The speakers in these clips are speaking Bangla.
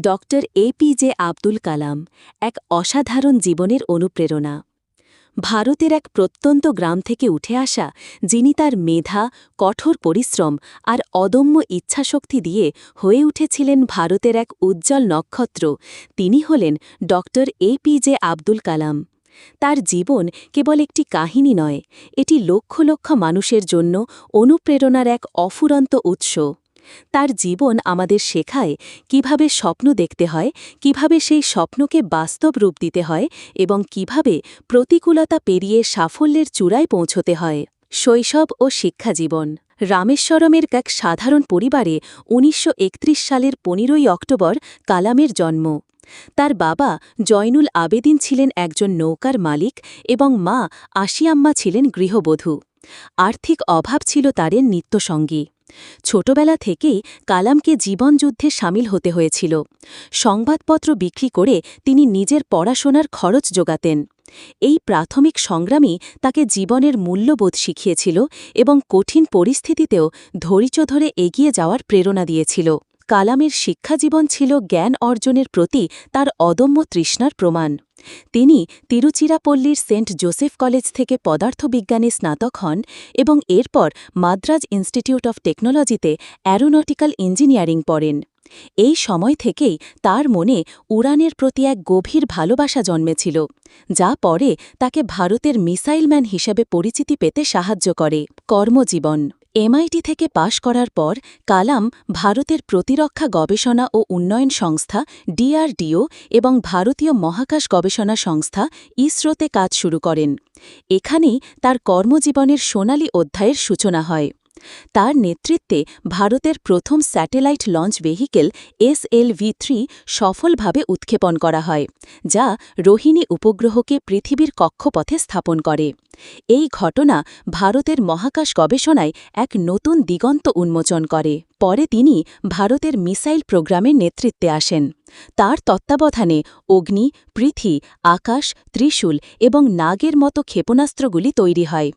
ডক্টর এপিজে আব্দুল কালাম এক অসাধারণ জীবনের অনুপ্রেরণা। ভারতের এক প্রত্যন্ত গ্রাম থেকে উঠে আসা, যিনি তার মেধা, কঠোর পরিশ্রম আর অদম্য ইচ্ছাশক্তি দিয়ে হয়ে উঠেছিলেন ভারতের এক উজ্জ্বল নক্ষত্র, তিনি হলেন ডক্টর এপিজে আব্দুল কালাম। তার জীবন কেবল একটি কাহিনী নয়, এটি লক্ষ লক্ষ মানুষের জন্য অনুপ্রেরণার এক অফুরন্ত উৎস। তার জীবন আমাদের শেখায় কীভাবে স্বপ্ন দেখতে হয়, কীভাবে সেই স্বপ্নকে বাস্তব রূপ দিতে হয় এবং কীভাবে প্রতিকূলতা পেরিয়ে সাফল্যের চূড়ায় পৌঁছতে হয়। শৈশব ও শিক্ষা জীবন। রামেশ্বরমের এক সাধারণ পরিবারে উনিশশো একত্রিশ সালের পনেরোই অক্টোবর কালামের জন্ম। তার বাবা জয়নুল আবেদিন ছিলেন একজন নৌকার মালিক এবং মা আশিয়াম্মা ছিলেন গৃহবধূ। আর্থিক অভাব ছিল তাদের নিত্যসঙ্গী। ছোটবেলা থেকেই কালামকে জীবনযুদ্ধে সামিল হতে হয়েছিল। সংবাদপত্র বিক্রি করে তিনি নিজের পড়াশোনার খরচ যোগাতেন। এই প্রাথমিক সংগ্রামই তাকে জীবনের মূল্যবোধ শিখিয়েছিল এবং কঠিন পরিস্থিতিতেও ধৈর্য ধরে এগিয়ে যাওয়ার প্রেরণা দিয়েছিল। কালামের শিক্ষাজীবন ছিল জ্ঞান অর্জনের প্রতি তার অদম্য তৃষ্ণার প্রমাণ। তিনি তিরুচিরাপল্লীর সেন্ট জোসেফ কলেজ থেকে পদার্থবিজ্ঞানে স্নাতক হন এবং এরপর মাদ্রাজ ইনস্টিটিউট অফ টেকনোলজিতে অ্যারোনটিক্যাল ইঞ্জিনিয়ারিং পড়েন। এই সময় থেকেই তার মনে উড়ানের প্রতি এক গভীর ভালোবাসা জন্মেছিল, যা পরে তাকে ভারতের মিসাইলম্যান হিসেবে পরিচিতি পেতে সাহায্য করে। কর্মজীবন এমআইটি থেকে পাশ করার পর কালাম ভারতের প্রতিরক্ষা গবেষণা ও উন্নয়ন সংস্থা ডিআরডিও এবং ভারতীয় মহাকাশ গবেষণা সংস্থা ইসরোতে কাজ শুরু করেন। এখানেই তার কর্মজীবনের সোনালী অধ্যায়ের সূচনা হয়। তার নেতৃত্বে ভারতের প্রথম satellite launch vehicle SLV three সফলভাবে উৎক্ষেপণ করা হয়, যা রোহিণী উপগ্রহকে পৃথিবীর কক্ষপথে স্থাপন করে। এই ঘটনা ভারতের মহাকাশ গবেষণায় এক নতুন দিগন্ত উন্মোচন করে। পরে তিনি ভারতের মিসাইল প্রোগ্রামের নেতৃত্বে আসেন। তার তত্ত্বাবধানে অগ্নি, পৃথি, আকাশ, ত্রিশূল এবং নাগের মতো ক্ষেপণাস্ত্রগুলি তৈরি হয়।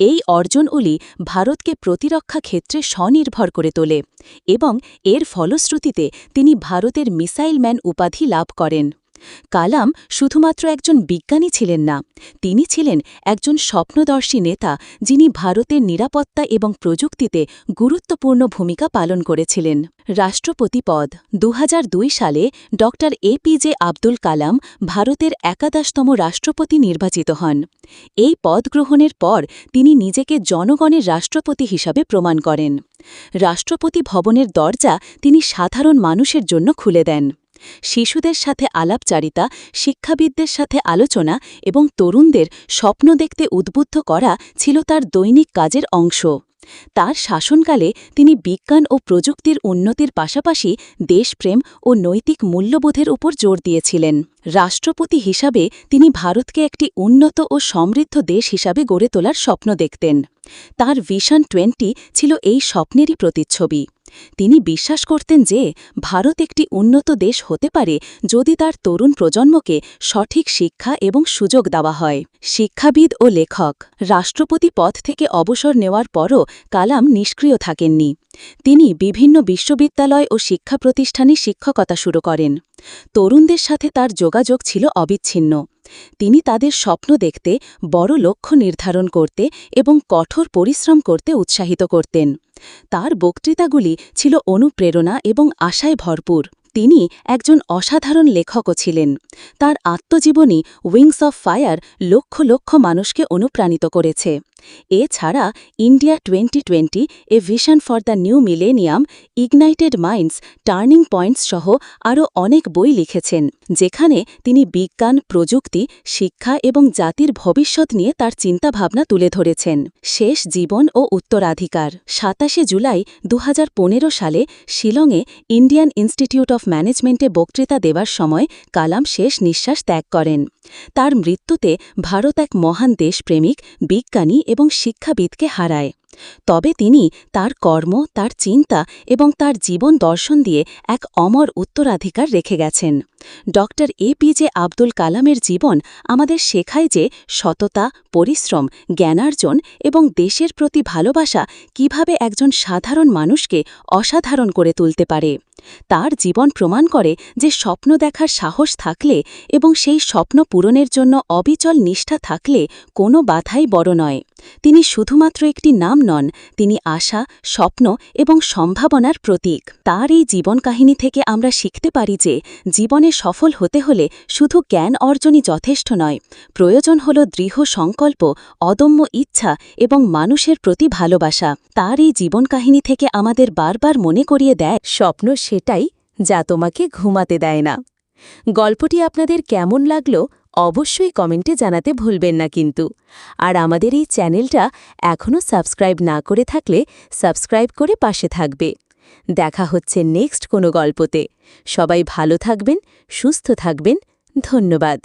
এই অর্জনগুলি ভারতকে প্রতিরক্ষা ক্ষেত্রে স্বনির্ভর করে তোলে এবং এর ফলশ্রুতিতে তিনি ভারতের মিসাইল ম্যান উপাধি লাভ করেন। কালাম শুধুমাত্র একজন বিজ্ঞানী ছিলেন না, তিনি ছিলেন একজন স্বপ্নদর্শী নেতা যিনি ভারতের নিরাপত্তা এবং প্রযুক্তিতে গুরুত্বপূর্ণ ভূমিকা পালন করেছিলেন। রাষ্ট্রপতি পদ দু হাজার দুই সালে ড. এপিজে আব্দুল কালাম ভারতের একাদশতম রাষ্ট্রপতি নির্বাচিত হন। এই পদ গ্রহণের পর তিনি নিজেকে জনগণের রাষ্ট্রপতি হিসাবে প্রমাণ করেন। রাষ্ট্রপতি ভবনের দরজা তিনি সাধারণ মানুষের জন্য খুলে দেন। শিশুদের সাথে আলাপচারিতা, শিক্ষাবিদদের সাথে আলোচনা এবং তরুণদের স্বপ্ন দেখতে উদ্বুদ্ধ করা ছিল তার দৈনিক কাজের অংশ। তার শাসনকালে তিনি বিজ্ঞান ও প্রযুক্তির উন্নতির পাশাপাশি দেশপ্রেম ও নৈতিক মূল্যবোধের উপর জোর দিয়েছিলেন। রাষ্ট্রপতি হিসাবে তিনি ভারতকে একটি উন্নত ও সমৃদ্ধ দেশ হিসাবে গড়ে তোলার স্বপ্ন দেখতেন। তার ভিশন টোয়েন্টি ছিল এই স্বপ্নেরই প্রতিচ্ছবি। তিনি বিশ্বাস করতেন যে ভারত একটি উন্নত দেশ হতে পারে যদি তার তরুণ প্রজন্মকে সঠিক শিক্ষা এবং সুযোগ দেওয়া হয়। শিক্ষাবিদ ও লেখক, রাষ্ট্রপতি পদ থেকে অবসর নেওয়ার পরও কালাম নিষ্ক্রিয় থাকেননি। তিনি বিভিন্ন বিশ্ববিদ্যালয় ও শিক্ষা প্রতিষ্ঠানে শিক্ষকতা শুরু করেন। তরুণদের সাথে তার যোগাযোগ ছিল অবিচ্ছিন্ন। তিনি তাদের স্বপ্ন দেখতে, বড় লক্ষ্য নির্ধারণ করতে এবং কঠোর পরিশ্রম করতে উৎসাহিত করতেন। তার বক্তৃতাগুলি ছিল অনুপ্রেরণা এবং আশায় ভরপুর। তিনি একজন অসাধারণ লেখকও ছিলেন। তার আত্মজীবনী wings of fire lakh lakh মানুষকে অনুপ্রাণিত করেছে। এছাড়া India twenty twenty, a vision for the new millennium, ignited minds, turning points সহ আরও অনেক বই লিখেছেন, যেখানে তিনি বিজ্ঞান, প্রযুক্তি, শিক্ষা এবং জাতির ভবিষ্যৎ নিয়ে তার চিন্তাভাবনা তুলে ধরেছেন। শেষ জীবন ও উত্তরাধিকার, সাতাশে জুলাই দু হাজার পনেরো সালে শিলংয়ে ইন্ডিয়ান ইনস্টিটিউট অফ ম্যানেজমেন্টে বক্তৃতা দেওয়ার সময় কালাম শেষ নিঃশ্বাস ত্যাগ করেন। তার মৃত্যুতে ভারত এক মহান দেশপ্রেমিক বিজ্ঞানী এবং শিক্ষাবিদকে হারায়। তবে তিনি তার কর্ম, তার চিন্তা এবং তার জীবন দর্শন দিয়ে এক অমর উত্তরাধিকার রেখে গেছেন। ডক্টর এপিজে আব্দুল কালামের জীবন আমাদের শেখায় যে সততা, পরিশ্রম, জ্ঞানার্জন এবং দেশের প্রতি ভালোবাসা কীভাবে একজন সাধারণ মানুষকে অসাধারণ করে তুলতে পারে। তার জীবন প্রমাণ করে যে স্বপ্ন দেখার সাহস থাকলে এবং সেই স্বপ্ন পূরণের জন্য অবিচল নিষ্ঠা থাকলে কোনো বাধাই বড় নয়। তিনি শুধুমাত্র একটি নাম নন, তিনি আশা, স্বপ্ন এবং সম্ভাবনার প্রতীক। তার এই জীবন কাহিনী থেকে আমরা শিখতে পারি যে, জীবনে সফল হতে হলে শুধু জ্ঞান অর্জনই যথেষ্ট নয়, প্রয়োজন হল দৃঢ় সংকল্প, অদম্য ইচ্ছা এবং মানুষের প্রতি ভালোবাসা। তার এই জীবন কাহিনী থেকে আমাদের বারবার মনে করিয়ে দেয়, স্বপ্ন সেটাই যা তোমাকে ঘুমাতে দেয় না। গল্পটি আপনাদের কেমন লাগল অবশ্যই কমেন্টে জানাতে ভুলবেন না কিন্তু। আর আমাদের এই চ্যানেলটা এখনও সাবস্ক্রাইব না করে থাকলে সাবস্ক্রাইব করে পাশে থাকবে। দেখা হচ্ছে নেক্সট কোনো গল্পতে। সবাই ভালো থাকবেন, সুস্থ থাকবেন। ধন্যবাদ।